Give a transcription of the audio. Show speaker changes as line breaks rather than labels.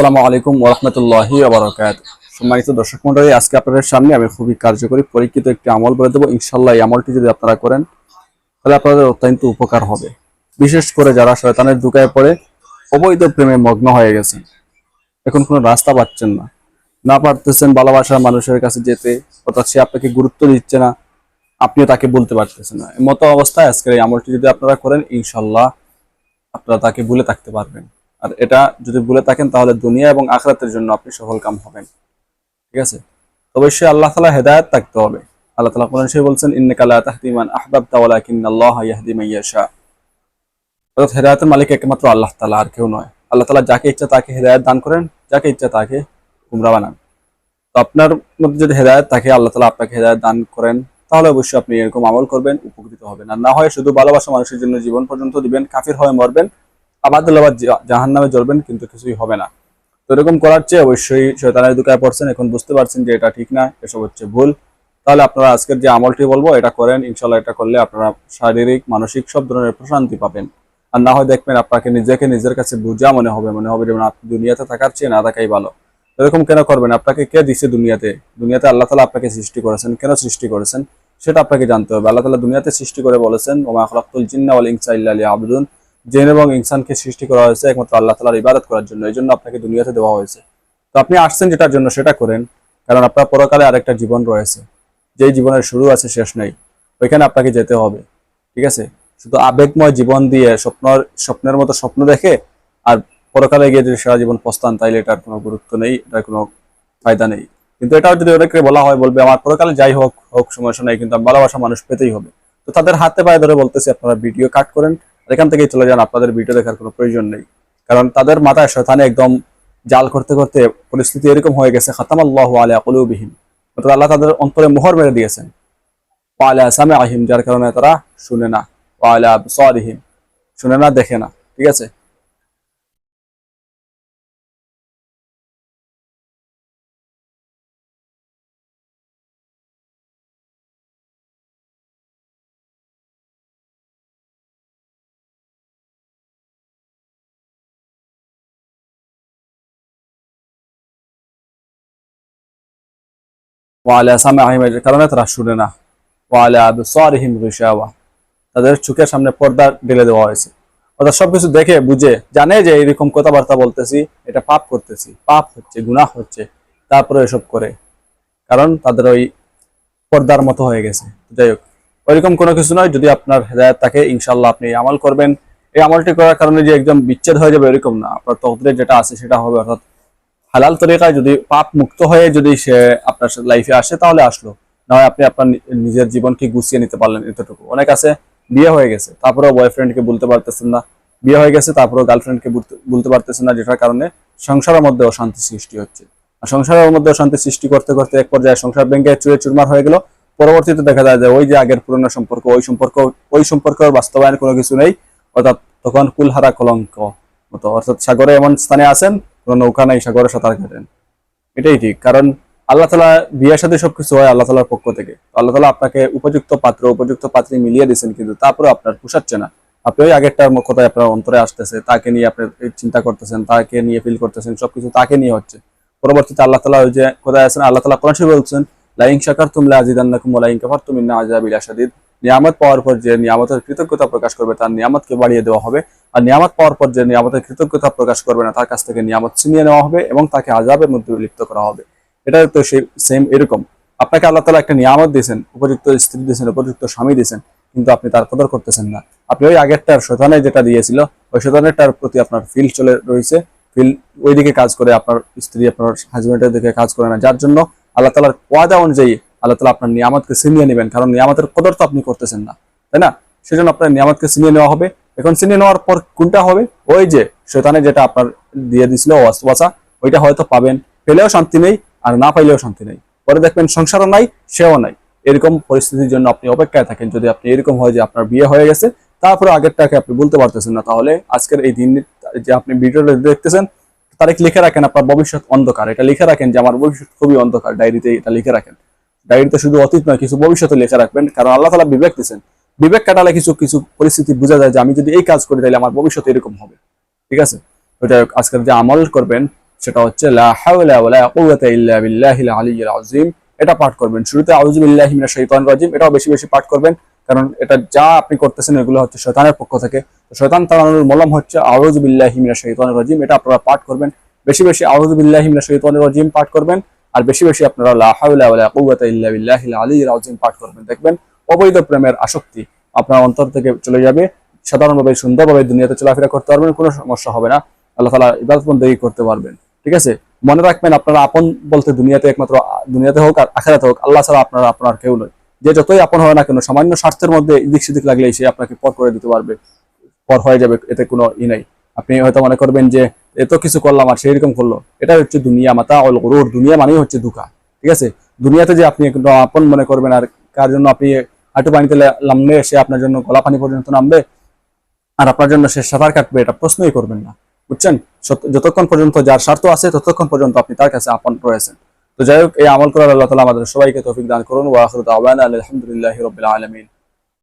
আসসালামু আলাইকুম ওরহমতুল্লাহি আবরকাত সম্মানিত দর্শক মন্ডলী আজকে আপনাদের সামনে আমি খুবই কার্যকরী, পরীক্ষিত একটি আমল বলে দেবো। ইনশাল্লাহ এই আমলটি যদি আপনারা করেন, তাহলে আপনাদের অত্যন্ত উপকার হবে। বিশেষ করে যারা শয়তানের দুকায় পড়ে, অবৈধ প্রেমে মগ্ন হয়ে গেছেন। এখন কোনো রাস্তা পাচ্ছেন না। না পারতেছেন ভালোবাসার মানুষের কাছে যেতে, অর্থাৎ সে আপনাকে গুরুত্ব দিচ্ছে না, আপনিও তাকে বলতে পারতেছেন না। মতো অবস্থায় আজকের এই আমলটি যদি আপনারা করেন ইনশাল্লাহ আপনারা তাকে ভুলে থাকতে পারবেন। আর এটা যদি ভুলে থাকেন, তাহলে দুনিয়া এবং আখরাতের জন্য আপনি সফল কাম হবেন। ঠিক আছে? অবশ্যই আল্লাহ তালা হেদায়ত থাকতে হবে। আল্লাহ তালা কোরআন শরীফে বলছেন, ইন্নাকা লা তাহদিমান আহবাবতা ওয়ালাকিন্নাল্লাহ ইয়াহদি মান ইয়াশা। অর্থাৎ হেদায়তের মালিক একমাত্র আল্লাহ তালা আর কেউ নয়। আল্লাহ তালা যাকে ইচ্ছা তাকে হেদায়ত দান করেন, যাকে ইচ্ছা তাকে গুমরা বানান। তো আপনার মধ্যে যদি হেদায়ত থাকে, আল্লাহ তালা আপনাকে হেদায়ত দান করেন, তাহলে অবশ্যই আপনি এরকম আমল করবেন, উপকৃত হবেন। আর না হয় শুধু ভালোবাসা মানুষের জন্য জীবন পর্যন্ত দিবেন, কাফির হয়ে মরবেন আবার আবার জাহান নামে জ্বলবেন কিন্তু কিছুই হবে না। তো এরকম করার চেয়ে অবশ্যই শয়তানের দুকায় পড়ছেন, এখন বুঝতে পারছেন যে এটা ঠিক না, এসব হচ্ছে ভুল। তাহলে আপনারা আজকের যে আমলটি বলব, এটা করেন ইনশাল্লাহ এটা করলে আপনারা শারীরিক, মানসিক সব ধরনের প্রশান্তি পাবেন। আর না হয় দেখবেন আপনাকে নিজেকে নিজের কাছে বোঝা মনে হবে মনে হবে যেমন আপনি দুনিয়াতে থাকার চেয়ে না থাকাই ভালো। এরকম কেন করবেন? আপনাকে কে দিছে দুনিয়াতে? দুনিয়াতে আল্লাহ তালা আপনাকে সৃষ্টি করেছেন, কেন সৃষ্টি করেছেন? সেটা আপনাকে জানতে হবে। আল্লাহ তালা দুনিয়াতে সৃষ্টি করে বলেছেন, ওমা খলাকুল জিন্না ওয়াল ইনসা ইল্লা আবদুন জেন এবং ইনসানকে সৃষ্টি করা হয়েছে একমাত্র আল্লাহ তালার ইবাদত করার জন্য, এই জন্য আপনাকে দুনিয়াতে দেওয়া হয়েছে। তো আপনি আসছেন যেটার জন্য সেটা করেন, কারণ আপনার পরকালে আরেকটা জীবন রয়েছে। যেই জীবনের শুরু আছে, শেষ নেই, ওইখানে আপনাকে যেতে হবে, ঠিক আছে? শুধু আবেগময় জীবন দিয়ে স্বপ্ন স্বপ্নের মতো স্বপ্ন দেখে আর পরকালে গিয়ে যদি সারা জীবন পস্তান, তাইলে এটার কোনো গুরুত্ব নেই, এটার কোনো ফায়দা নেই। কিন্তু এটাও যদি অনেকে বলা হয়, বলবে, আমার পরকালে যাই হোক হোক, সমস্যা নেই, কিন্তু ভালোবাসা মানুষ পেতেই হবে। তো তাদের হাতে পায়ে ধরে বলতেছি, আপনারা ভিডিও কাট করেন এখান থেকেই চলে যান, আপনাদের ভিডিও দেখার কোনো প্রয়োজন নেই। কারণ তাদের মাথায় শয়তানে একদম জাল করতে করতে পরিস্থিতি এরকম হয়ে গেছে খাতাম আল্লাহ আলিয়া কলুবিহীন অর্থাৎ আল্লাহ তাদের অন্তরে মোহর মেরে দিয়েছেন। পালা সামে আহিম যার কারণে তারা শুনে না। পালা সরিহিম শুনে না, দেখে না। ঠিক আছে? ওয়ালা সামাহিম এর কারণে তারা শুনে না ওয়ালা আবসারিহিম গিশাওয়া তাদের চোখের সামনে পর্দা ঢেলে দেওয়া হয়েছে। অর্থাৎ সবকিছু দেখে, বুঝে, জানে যে এরকম কথাবার্তা বলতেছি, এটা পাপ করতেছি, পাপ হচ্ছে, গুনাহ হচ্ছে, তারপরে এসব করে। কারণ তাদের ওই পর্দার মতো হয়ে গেছে। যাই হোক, ওইরকম কোনো কিছু নয়, যদি আপনার হেদায়ত থাকে ইনশাল্লাহ আপনি আমল করবেন। এই আমলটি করার কারণে যে একদম বিচ্ছেদ হয়ে যাবে, এরকম না। আপনার তকদিরে যেটা আছে, সেটা হবে, অর্থাৎ হালাল তরিকায় যদি পাপ মুক্ত হয়ে যদি সে আপনার লাইফে আসে, তাহলে আসলো। না হয় আপনি আপনার নিজের জীবনকে গুছিয়ে নিতে পারলেন এতটুকু। অনেক আছে, বিয়ে হয়ে গেছে, তারপরেও বয়ফ্রেন্ডকে বলতে পারতেছেন না। বিয়ে হয়ে গেছে, তারপরেও গার্লফ্রেন্ডকে বলতে পারতেছেন না, যেটার কারণে সংসারের মধ্যে অশান্তি সৃষ্টি হচ্ছে। আর সংসারের মধ্যে অশান্তি সৃষ্টি করতে করতে এক পর্যায়ে সংসার ভেঙে চুরে চুরমার হয়ে গেল। পরবর্তীতে দেখা যায় যে ওই যে আগের পুরনো সম্পর্ক, ওই সম্পর্ক, ওই সম্পর্কের বাস্তবায়ন কোনো কিছু নেই। অর্থাৎ তখন কুলহারা কলঙ্ক মতো। অর্থাৎ সাগরে এমন স্থানে আছেন কোনো নৌকা নেই, সাগরে সাঁতার কাটেন। এটাই ঠিক, কারণ আল্লাহ তালা বিয়ের সাথে সবকিছু হয় আল্লাহ তালার পক্ষ থেকে। আল্লাহ তালা আপনাকে উপযুক্ত পাত্র, উপযুক্ত পাত্রী মিলিয়ে দিয়েছেন, কিন্তু তারপরে আপনার পোষাচ্ছে না। আপনি ওই আগেরটার কথায় আপনার অন্তরে আসতেছে, তাকে নিয়ে আপনি চিন্তা করতেছেন, তাকে নিয়ে ফিল করতেছেন, সবকিছু তাকে নিয়ে হচ্ছে। পরবর্তীতে আল্লাহ তালা ওই যে কোথায় আছেন, আল্লাহ তালা কোরআন বলছেন লাইং শাকার তুমলা আজিদান্নাকুম লাইং কাফার তুমি না আজাবিল আসাদিদ নিয়ামত পাওয়ার পর যে নিয়ামতের কৃতজ্ঞতা প্রকাশ করবে, তার নিয়ামতকে বাড়িয়ে দেওয়া হবে। আর নিয়ামত পাওয়ার পর যে নিয়ামতের কৃতজ্ঞতা প্রকাশ করবে না, তার কাছ থেকে নিয়ামত ছিনিয়ে নেওয়া হবে এবং তাকে আজাবের মধ্যে লিপ্ত করা হবে। এটা তো সেই সেম এরকম। আপনাকে আল্লাহ তালা একটা নিয়ামত দিয়েছেন, উপযুক্ত স্ত্রী দিয়েছেন, উপযুক্ত স্বামী দিয়েছেন, কিন্তু আপনি তার কদর করতেছেন না। আপনি ওই আগেরটার শোধানে যেটা দিয়েছিল, ওই শোধানেরটার প্রতি আপনার ফিল চলে রয়েছে। ফিল ওইদিকে কাজ করে আপনার স্ত্রী, আপনার হাজবেন্ডের দিকে কাজ করে না। যার জন্য আল্লাহ তালার ওয়াদা অনুযায়ী আল্লাহ তালা আপনার নিয়ামতকে ছিনিয়ে নেবেন, কারণ নিয়ামতের কদর তো আপনি করতেছেন না, তাই না? সেজন্য আপনার নিয়ামতকে ছিনিয়ে নেওয়া হবে। এখন ছিনিয়ে নেওয়ার পর কোনটা হবে? ওই যে শৈতানে যেটা আপনার দিয়ে দিছিল ওয়াসওয়াসা ওইটা হয়তো পাবেন। পেলেও শান্তি নেই, আর না পাইলেও শান্তি নেই। পরে দেখবেন সংসারও নাই, সেও নাই। এরকম পরিস্থিতির জন্য আপনি অপেক্ষায় থাকেন। যদি আপনি এরকম হয় যে আপনার বিয়ে হয়ে গেছে, তারপরে আগেরটাকে আপনি বলতে পারতেছেন না, তাহলে আজকের এই দিন যে আপনি ভিডিওটা দেখতেছেন, তারিখ লিখে রাখেন, আপনার ভবিষ্যৎ অন্ধকার। এটা লিখে রাখেন যে, আমার ভবিষ্যৎ খুবই অন্ধকার। ডায়েরিতে এটা লিখে রাখেন। ডায়েরিতে শুধু অতীত নয়, কিছু ভবিষ্যতে লেখা রাখবেন। কারণ আল্লাহ তালা বিবেক দিচ্ছেন বিবেক কাটালে কিছু কিছু পরিস্থিতি বোঝা যায় যে আমি যদি এই কাজ করি তাহলে আমার ভবিষ্যতে এরকম হবে। ঠিক আছে? ওইটা আজকের যে আমল করবেন, সেটা হচ্ছে এটা পাঠ করবেন। শুরুতে আউযু বিল্লাহি মিনাশ শাইতানির রাজিম, এটাও বেশি বেশি পাঠ করবেন। কারণ এটা যা আপনি করতেছেন, এগুলো হচ্ছে শৈতানের পক্ষ থেকে। তো শয়তান তাড়ানোর মলম হচ্ছে, আউযু বিল্লাহি মিনাশ শাইতানির রাজিম। এটা আপনারা পাঠ করবেন। বেশি বেশি আউযু বিল্লাহি মিনাশ শাইতানির রাজিম পাঠ করবেন। আর বেশি বেশি আপনারা করবেন। দেখবেন অবৈধ প্রেমের আসক্তি আপনার অন্তর থেকে চলে যাবে। সাধারণভাবে সুন্দরভাবে দুনিয়াতে চলাফেরা করতে পারবেন, কোনো সমস্যা হবে না। আল্লাহ তালা ইবাদত বন্দেগী করতে পারবেন। ঠিক আছে? মনে রাখবেন আপনারা আপন বলতে দুনিয়াতে একমাত্র দুনিয়াতে হোক আর আখেরাতে হোক, আল্লাহ ছাড়া আপনারা আপনার কেউ নয়। যে যতই আপন হয় না কেন, সামান্য স্বার্থের মধ্যে এদিক সেদিক লাগলেই সে আপনাকে পর করে দিতে পারবে। পর হয়ে যাবে, এতে কোনো ই নাই। আপনি হয়তো মনে করবেন যে এত কিছু করলাম আর সেই রকম করল। এটা হচ্ছে দুনিয়া মাতা অল গরুর। দুনিয়া মানেই হচ্ছে দুঃখা ঠিক আছে? দুনিয়াতে যে আপনি আপন মনে করবেন আর কার জন্য আপনি হাঁটু পানিতে নামলে সে আপনার জন্য গলা পানি পর্যন্ত নামবে আর আপনার জন্য সে সাঁতার কাটবে, এটা প্রশ্নই করবেন না, বুঝছেন? যতক্ষণ পর্যন্ত যার স্বার্থ আছে, ততক্ষণ পর্যন্ত আপনি তার কাছে আপন রয়েছেন। তো যাই হোক, এই আমল করার আল্লাহ তালা আমাদের সবাইকে তৌফিক দান করুন। ওয়া আখিরু দাওয়ানা আলহামদুলিল্লাহি রাব্বিল আলামিন।